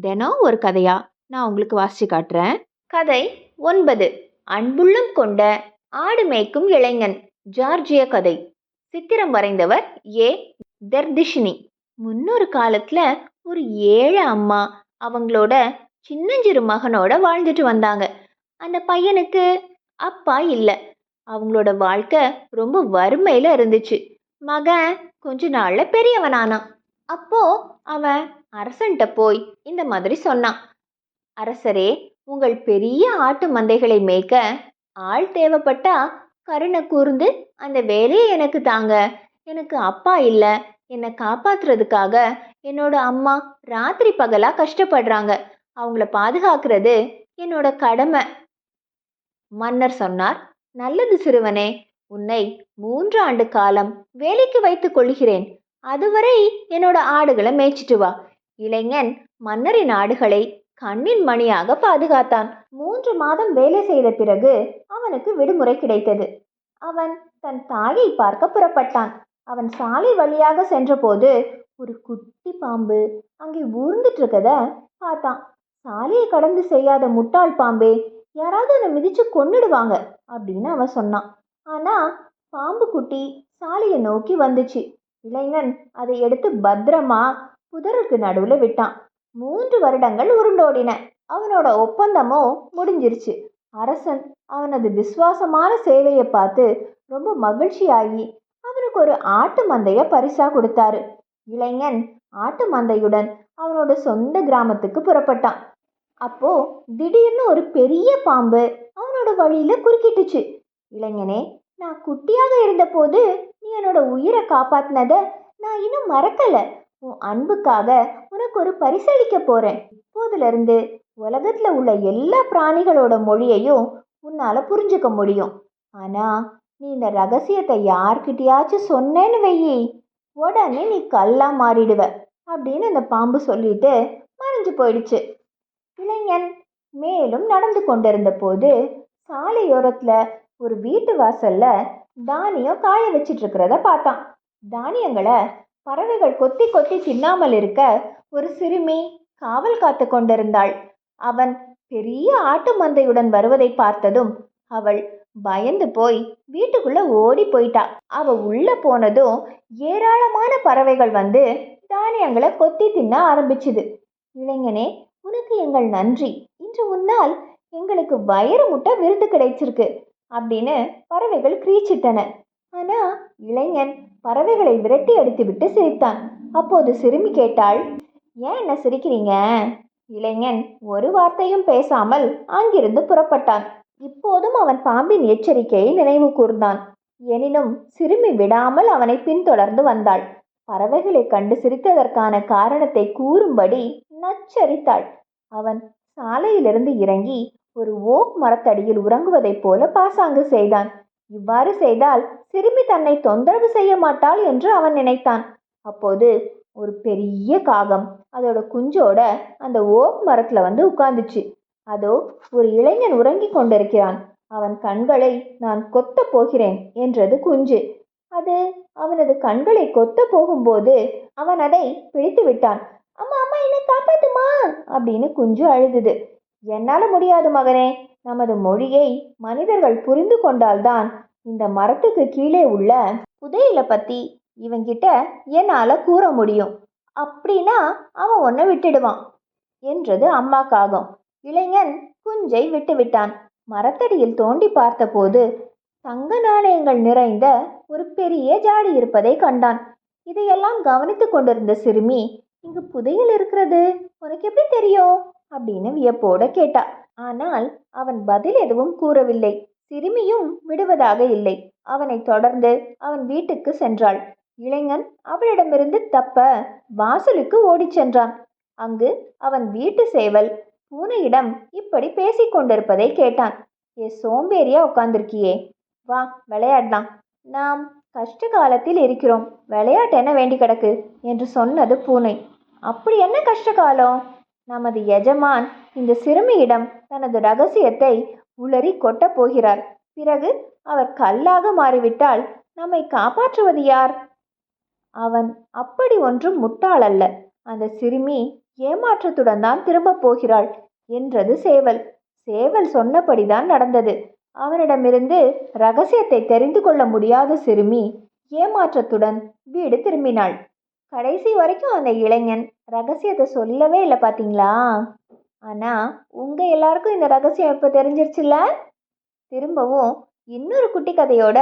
தினம் ஒரு கதையா? நான் உங்களுக்கு வாசிச்சு காட்டுறேன். கதை ஒன்பது. அன்புள்ளம் கொண்ட ஆடு மேய்க்கும் இளைஞன். ஜார்ஜிய கதை. சித்திரம் வரைந்தவர் ஏ. தெர்திஷினி. முன்னொரு காலத்துல ஒரு ஏழை அம்மா அவங்களோட சின்னஞ்சிறு மகனோட வாழ்ந்துட்டு வந்தாங்க. அந்த பையனுக்கு அப்பா இல்லை. அவங்களோட வாழ்க்கை ரொம்ப வறுமையில இருந்துச்சு. மகன் கொஞ்ச நாள்ல பெரியவனானான். அப்போ அவன் அரசன்கிட்ட போய் இந்த மாதிரி சொன்னான். அரசரே உங்கள் பெரிய ஆட்டு மந்தைகளை மேய்க்க ஆள் தேவைப்பட்டா கருணை கூர்ந்து அந்த வேலையை எனக்கு தாங்க. எனக்கு அப்பா இல்லை. என்னை காப்பாத்துறதுக்காக என்னோட அம்மா ராத்திரி பகலா கஷ்டப்படுறாங்க. அவங்கள பாதுகாக்கிறது என்னோட கடமை. மன்னர் சொன்னார் நல்லது சிறுவனே உன்னை மூன்று ஆண்டு காலம் வேலைக்கு வைத்துக் கொள்கிறேன். அதுவரை என்னோட ஆடுகளை மேய்ச்சிட்டு வா. இளைஞன் மன்னரின் ஆடுகளை கண்ணின் மணியாக பாதுகாத்தான். மூன்று மாதம் வேலை செய்த பிறகு அவனுக்கு விடுமுறை கிடைத்தது. அவன் தன் தாயை பார்க்க புறப்பட்டான். அவன் சாலை வழியாக சென்றபோது ஒரு குட்டி பாம்பு அங்கே ஊர்ந்துட்டு இருக்கத பார்த்தான். சாலையை கடந்து செய்யாத முட்டாள் பாம்பே யாராவது அதை மிதிச்சு கொன்னுடுவாங்க அப்படின்னு அவன் சொன்னான். ஆனா பாம்பு குட்டி சாலையை நோக்கி வந்துச்சு. இளைஞன் அதை எடுத்து பத்திரமா புதருக்கு நடுவில் விட்டான். மூன்று வருடங்கள் உருண்டோடின. அவனோட ஒப்பந்தமோ முடிஞ்சிருச்சு. அரசன் அவனது விசுவாசமான சேவையை பார்த்து ரொம்ப மகிழ்ச்சியாகி அவனுக்கு ஒரு ஆட்டு மந்தைய பரிசா கொடுத்தாரு. இளைஞன் ஆட்டு மந்தையுடன் அவனோட சொந்த கிராமத்துக்கு புறப்பட்டான். அப்போ திடீர்னு ஒரு பெரிய பாம்பு அவனோட வழியில குறுக்கிட்டுச்சு. இளைஞனே நான் குட்டியாக இருந்தபோது நீ என்னோட உயிரை காப்பாத்தினத நான் இன்னும் மறக்கலை. உன் அன்புக்காக உனக்கு ஒரு பரிசளிக்க போறேன். இப்போதிலிருந்து உலகத்துல உள்ள எல்லா பிராணிகளோட மொழியையும் உன்னால புரிஞ்சுக்க முடியும். ஆனா நீ இந்த ரகசியத்தை யார்கிட்டயாச்சும் சொன்னேன்னு வெயி. உடனே நீ கல்லா மாறிடுவ அப்படின்னு அந்த பாம்பு சொல்லிட்டு மறைஞ்சு போயிடுச்சு. இளைஞன் மேலும் நடந்து கொண்டிருந்த போது சாலையோரத்துல ஒரு வீட்டு வாசல்ல தானியம் காய வச்சிட்டு இருக்கிறத பார்த்தான். தானியங்களை பறவைகள் கொத்தி கொத்தி தின்னாமல் இருக்க ஒரு சிறுமி காவல் காத்து கொண்டிருந்தாள். அவன் பெரிய ஆட்டு மந்தையுடன் வருவதை பார்த்ததும் அவள் பயந்து போய் வீட்டுக்குள்ள ஓடி போயிட்டா. அவ உள்ள போனதும் ஏராளமான பறவைகள் வந்து தானியங்களை கொத்தி தின்ன ஆரம்பிச்சுது. இளைஞனே உனக்கு எங்கள் நன்றி. இன்று உன்னால் எங்களுக்கு வயிறு முட்டை விருது கிடைச்சிருக்கு அப்படின்னு பறவைகள் கிரீச்சிட்டன ஆனா இளைஞன் பறவைகளை விரட்டி அடித்துவிட்டு சிரித்தான். அப்போது சிறுமி கேட்டாள் ஏன் என்ன சிரிக்கிறீங்க? இளைஞன் ஒரு வார்த்தையும் பேசாமல் அங்கிருந்து புறப்பட்டான். இப்போதும் அவன் பாம்பின் எச்சரிக்கையை நினைவு கூர்ந்தான். எனினும் சிறுமி விடாமல் அவனை பின்தொடர்ந்து வந்தாள். பறவைகளை கண்டு சிரித்ததற்கான காரணத்தை கூறும்படி நச்சரித்தாள். அவன் சாலையிலிருந்து இறங்கி ஒரு ஓக் மரத்தடியில் உறங்குவதைப் போல பாசாங்கு செய்தான். இவ்வாறு செய்தால் சிறுமி தன்னை தொந்தரவு செய்ய மாட்டாள் என்று அவன் நினைத்தான். அப்போது ஒரு பெரிய காகம் அதோட குஞ்சோட அந்த ஓக் மரத்துல வந்து உட்கார்ந்துச்சு. அதோ ஒரு இளைஞன் உறங்கிக் கொண்டிருக்கிறான். அவன் கண்களை நான் கொத்த போகிறேன் என்றது குஞ்சு. அது அவனது கண்களை கொத்த போகும்போது அவன் அதை பிடித்து விட்டான். அம்மா அம்மா என்னை காப்பாத்துமா? அப்படின்னு குஞ்சு அழுதுது. என்னால முடியாது மகனே. நமது மொழியை மனிதர்கள் புரிந்து கொண்டால்தான் இந்த மரத்துக்கு கீழே உள்ள புதையலை பத்தி இவங்கிட்ட என்னால கூற முடியும். அப்படின்னா அவன் உன்னை விட்டுடுவான் என்றது அம்மா காகம் இளைஞன் குஞ்சை விட்டுவிட்டான். மரத்தடியில் தோண்டி பார்த்தபோது தங்க நாணயங்கள் நிறைந்த ஒரு பெரிய ஜாடி இருப்பதை கண்டான். இதையெல்லாம் கவனித்து கொண்டிருந்த சிறுமி இங்கு புதையல் இருக்கிறது. உனக்கு எப்படி தெரியும்? அப்படின்னு வியப்போட கேட்டா. ஆனால் அவன் பதில் எதுவும் கூறவில்லை. சிறுமியும் விடுவதாக இல்லை. அவனை தொடர்ந்து அவன் வீட்டுக்கு சென்றாள். இளைஞன் அவளிடமிருந்து தப்ப வாசலுக்கு ஓடிச் சென்றான். அங்கு அவன் வீட்டு சேவல் பூனையிடம் இப்படி பேசிக் கொண்டிருப்பதை கேட்டான். ஏ சோம்பேறியா உட்கார்ந்திருக்கியே வா விளையாடலாம். நாம் கஷ்ட காலத்தில் இருக்கிறோம். விளையாட்டு என்ன வேண்டி கிடக்கு? என்று சொன்னது பூனை. அப்படி என்ன கஷ்ட காலம்? நமது எஜமான் இந்த சிறுமியிடம் தனது ரகசியத்தை உளறி கொட்டப் போகிறார். பிறகு அவர் கல்லாக மாறிவிட்டால் நம்மை காப்பாற்றுவது யார்? அவன் அப்படி ஒன்றும் முட்டாள் அல்ல. அந்த சிறுமி ஏமாற்றத்துடன் தான் திரும்பப் போகிறாள் என்றது சேவல். சேவல் சொன்னபடிதான் நடந்தது. அவனிடமிருந்து ரகசியத்தை தெரிந்து கொள்ள முடியாத சிறுமி ஏமாற்றத்துடன் வீடு திரும்பினாள். கடைசி வரைக்கும் அந்த இளைஞன் ரகசியத்தை சொல்லவே இல்லை பார்த்தீங்களா ஆனால் உங்கள் எல்லாருக்கும் இந்த ரகசியம் இப்போ தெரிஞ்சிருச்சுல்ல? திரும்பவும் இன்னொரு குட்டி கதையோட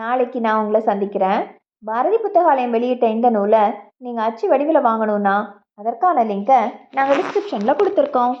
நாளைக்கு நான் உங்களை சந்திக்கிறேன். பாரதி புத்தகாலயம் வெளியிட்ட இந்த நூலை நீங்கள் அச்சு வடிவில் வாங்கணும்னா அதற்கான லிங்கை நாங்கள் டிஸ்கிரிப்ஷனில் கொடுத்துருக்கோம்.